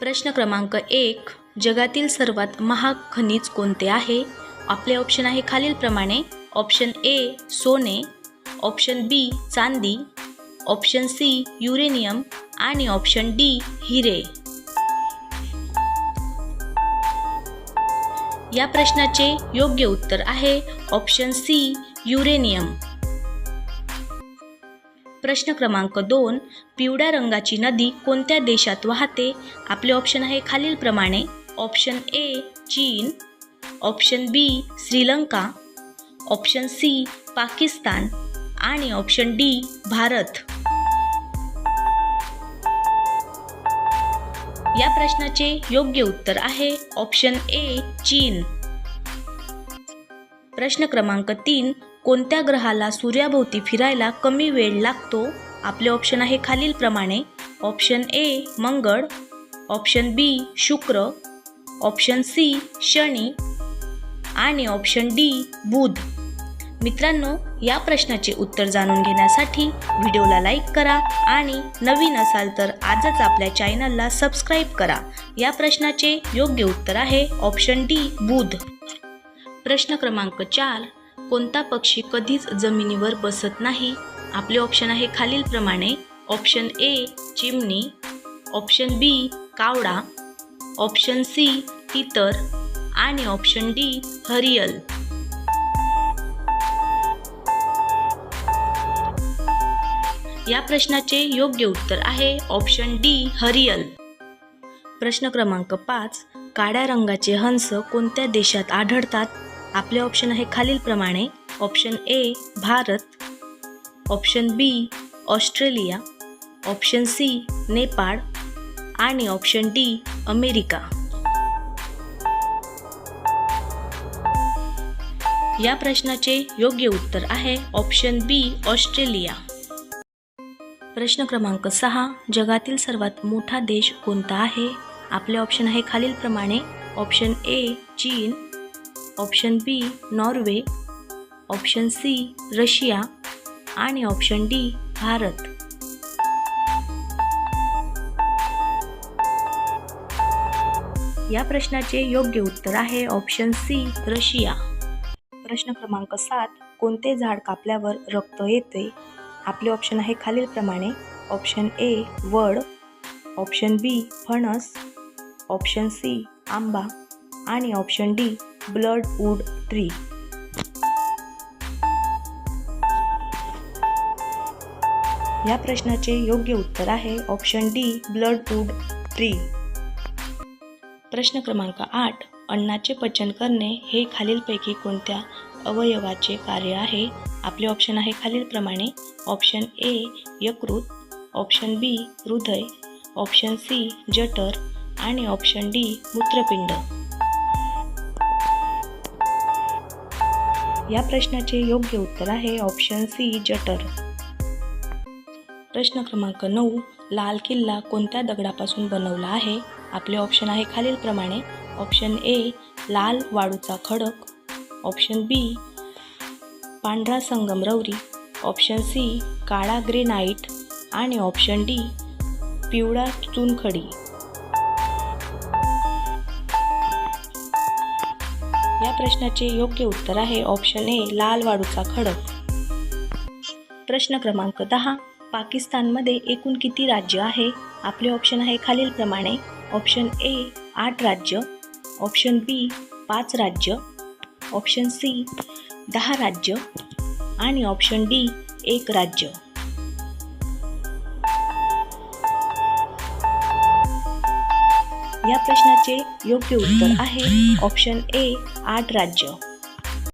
प्रश्न क्रमांक एक जगातील सर्वात महाग खनिज कोणते आहे? आपले ऑप्शन आहे खालीलप्रमाणे ऑप्शन ए सोने. ऑप्शन बी चांदी. ऑप्शन सी युरेनियम आणि ऑप्शन डी हिरे. या प्रश्नाचे योग्य उत्तर आहे ऑप्शन सी युरेनियम प्रश्न क्रमांक दोन पिवळ्या रंगाची नदी कोणत्या देशात वाहते? आपले ऑप्शन आहे खालीलप्रमाणे. Option A China. Option B Sri Lanka. Option C Pakistan. आणि ऑप्शन डी भारत. या प्रश्नाचे योग्य उत्तर आहे ऑप्शन ए चीन. प्रश्न क्रमांक तीन कोणत्या ग्रहाला सूर्याभोवती फिरायला कमी वेळ लागतो? आपले ऑप्शन आहे खालीलप्रमाणे ऑप्शन ए मंगळ. ऑप्शन बी शुक्र. ऑप्शन सी शनी. आणि ऑप्शन डी बुध. मित्रांनो या प्रश्नाचे उत्तर जाणून घेण्यासाठी व्हिडिओला लाईक करा आणि नवीन असाल तर आजच आपल्या चॅनलला सबस्क्राईब करा. या प्रश्नाचे योग्य उत्तर आहे ऑप्शन डी बुध. प्रश्न क्रमांक चार कोणता पक्षी कधीच जमिनीवर बसत नाही? आपले ऑप्शन आहे खालीलप्रमाणे. ऑप्शन ए चिमणी. ऑप्शन बी कावडा. ऑप्शन सी तितर. आणि ऑप्शन डी हरियल. या प्रश्नाचे योग्य उत्तर आहे ऑप्शन डी हरियल. प्रश्न क्रमांक पाच. काळ्या रंगाचे हंस कोणत्या देशात आढळतात? आपले ऑप्शन आहे खालीलप्रमाणे. Option A Bharat. Option B Australia. Option C Nepal. आणि ऑप्शन डी अमेरिका. या प्रश्नाचे योग्य उत्तर आहे ऑप्शन बी ऑस्ट्रेलिया. प्रश्न क्रमांक सहा जगातील सर्वात मोठा देश कोणता आहे? आपले ऑप्शन आहे खालीलप्रमाणे. Option A China. Option B Norway option C Russia आणि ऑप्शन डी भारत. या प्रश्नाचे योग्य उत्तर आहे ऑप्शन सी रशिया. प्रश्न क्रमांक सात कोणते झाड कापल्यावर रक्त येते? आपले ऑप्शन आहे खालीलप्रमाणे ऑप्शन ए वड. ऑप्शन बी फणस. ऑप्शन सी आंबा. आणि option D blood wood tree. या प्रश्नाचे योग्य उत्तर आहे ऑप्शन डी ब्लडवूड ट्री प्रश्न क्रमांक आठ अन्नाचे पचन करणे हे खालीलपैकी कोणत्या अवयवाचे कार्य आहे? आपले ऑप्शन आहे खालीलप्रमाणे. ऑप्शन ए यकृत. ऑप्शन बी हृदय. ऑप्शन सी जठर. आणि ऑप्शन डी मूत्रपिंड. या प्रश्नाचे योग्य उत्तर आहे ऑप्शन सी जटर प्रश्न क्रमांक नऊ लाल किल्ला कोणत्या दगडापासून बनवला आहे? आपले ऑप्शन आहे खालीलप्रमाणे. ऑप्शन ए लाल वाळूचा खडक. ऑप्शन बी पांढरा संगमरवरी ऑप्शन सी काळा ग्रेनाईट आणि ऑप्शन डी पिवळा चुनखडी. प्रश्नाचे योग्य उत्तर आहे. ऑप्शन ए लाल वाळूचा खडक. प्रश्न क्रमांक दहा पाकिस्तानमध्ये एकूण किती राज्य आहे? आपले ऑप्शन आहे खालीलप्रमाणे. ऑप्शन ए आठ राज्य. ऑप्शन बी पाच राज्य. ऑप्शन सी दहा राज्य. आणि ऑप्शन डी एक राज्य. या प्रश्नाचे योग्य उत्तर आहे. ऑप्शन ए आठ राज्य.